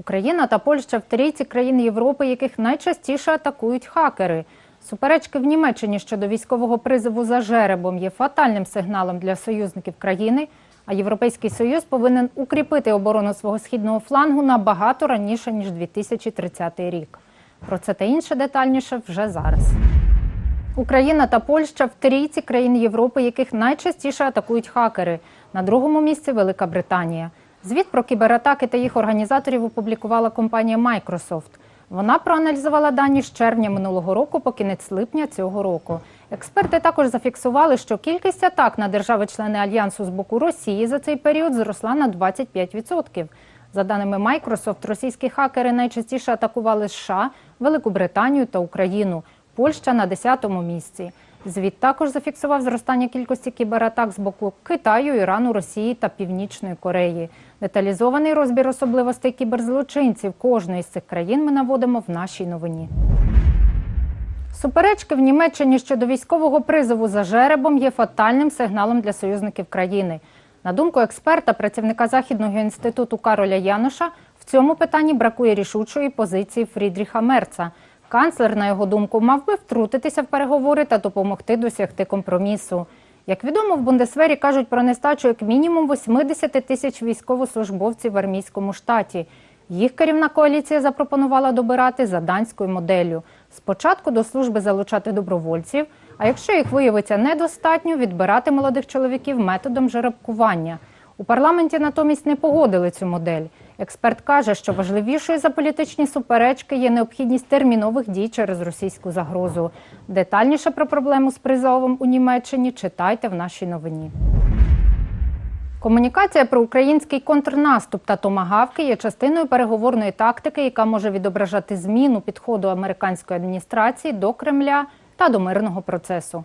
Україна та Польща в трійці країн Європи, яких найчастіше атакують хакери. Суперечки в Німеччині щодо військового призову за жеребом є фатальним сигналом для союзників країни. А Європейський Союз повинен укріпити оборону свого східного флангу набагато раніше ніж 2030 рік. Про це та інше детальніше вже зараз. Україна та Польща в трійці країн Європи, яких найчастіше атакують хакери. На другому місці Велика Британія. Звіт про кібератаки та їх організаторів опублікувала компанія Microsoft. Вона проаналізувала дані з червня минулого року по кінець липня цього року. Експерти також зафіксували, що кількість атак на держави-члени альянсу з боку Росії за цей період зросла на 25%. За даними Microsoft, російські хакери найчастіше атакували США, Велику Британію та Україну. Польща на 10-му місці. Звіт також зафіксував зростання кількості кібератак з боку Китаю, Ірану, Росії та Північної Кореї. Деталізований розбір особливостей кіберзлочинців кожної з цих країн ми наводимо в нашій новині. Суперечки в Німеччині щодо військового призову за жеребом є фатальним сигналом для союзників країни. На думку експерта, працівника Західного інституту Кароля Януша, в цьому питанні бракує рішучої позиції Фрідріха Мерца. Канцлер, на його думку, мав би втрутитися в переговори та допомогти досягти компромісу. Як відомо, в Бундесвері кажуть про нестачу як мінімум 80 тисяч військовослужбовців в армійському штаті. Їх керівна коаліція запропонувала добирати за данською моделлю. Спочатку до служби залучати добровольців, а якщо їх виявиться недостатньо, відбирати молодих чоловіків методом жеребкування. У парламенті натомість не погодили цю модель. Експерт каже, що важливішою за політичні суперечки є необхідність термінових дій через російську загрозу. Детальніше про проблему з призовом у Німеччині читайте в нашій новині. Комунікація про український контрнаступ та томагавки є частиною переговорної тактики, яка може відображати зміну підходу американської адміністрації до Кремля та до мирного процесу.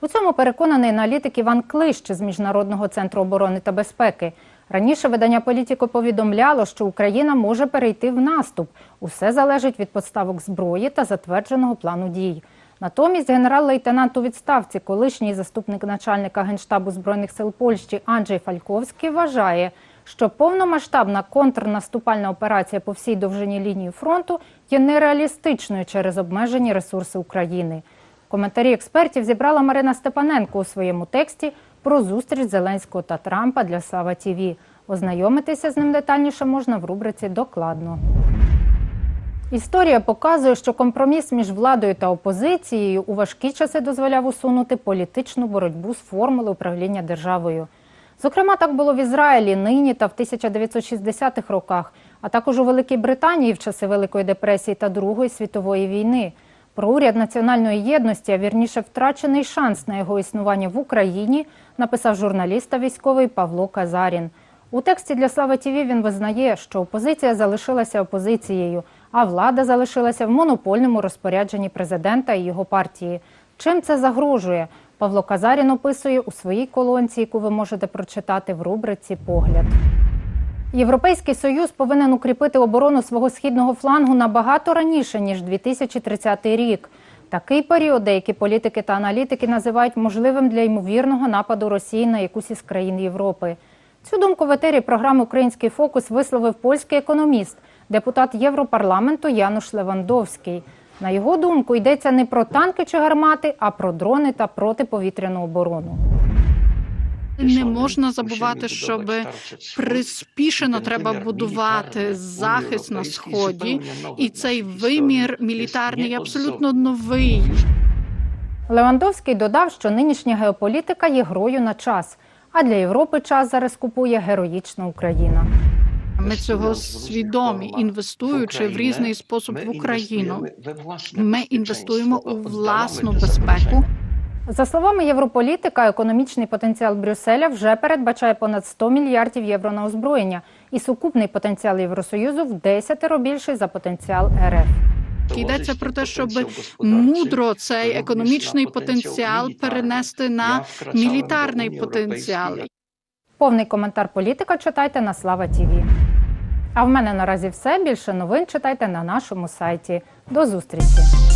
У цьому переконаний аналітик Іван Клищ з Міжнародного центру оборони та безпеки. Раніше видання політико повідомляло, що Україна може перейти в наступ. Усе залежить від поставок зброї та затвердженого плану дій. Натомість генерал-лейтенант у відставці, колишній заступник начальника Генштабу Збройних сил Польщі Анджей Фальковський вважає, що повномасштабна контрнаступальна операція по всій довжині лінії фронту є нереалістичною через обмежені ресурси України. Коментарі експертів зібрала Марина Степаненко у своєму тексті про зустріч Зеленського та Трампа для Сава ТІВІ. Ознайомитися з ним детальніше можна в рубриці Докладно. Історія показує, що компроміс між владою та опозицією у важкі часи дозволяв усунути політичну боротьбу з формули управління державою. Зокрема, так було в Ізраїлі нині та в 1960-х роках, а також у Великій Британії в часи Великої депресії та Другої світової війни. Про уряд національної єдності, а вірніше втрачений шанс на його існування в Україні, написав журналіст та військовий Павло Казарін. У тексті для Слава ТІВІ він визнає, що опозиція залишилася опозицією, а влада залишилася в монопольному розпорядженні президента і його партії. Чим це загрожує? Павло Казарін описує у своїй колонці, яку ви можете прочитати в рубриці Погляд. Європейський союз повинен укріпити оборону свого східного флангу набагато раніше ніж 2030 рік. Такий період деякі політики та аналітики називають можливим для ймовірного нападу Росії на якусь із країн Європи. Цю думку в етері програми Український фокус висловив польський економіст, депутат Європарламенту Януш Левандовський. На його думку, йдеться не про танки чи гармати, а про дрони та протиповітряну оборону. Не можна забувати, щоб приспішено треба будувати захист на сході, і цей вимір мілітарний абсолютно новий. Левандовський додав, що нинішня геополітика є грою на час, а для Європи час зараз купує героїчна Україна. Ми цього свідомі, інвестуючи в різний спосіб в Україну. Ми інвестуємо у власну безпеку. За словами європолітика, економічний потенціал Брюсселя вже передбачає понад 100 мільярдів євро на озброєння, і сукупний потенціал Євросоюзу в десятеро більший за потенціал РФ. Йдеться про те, щоб мудро цей економічний потенціал перенести на мілітарний потенціал. Повний коментар політика читайте на Слава ТІВІ. А в мене наразі все. Більше новин читайте на нашому сайті. До зустрічі!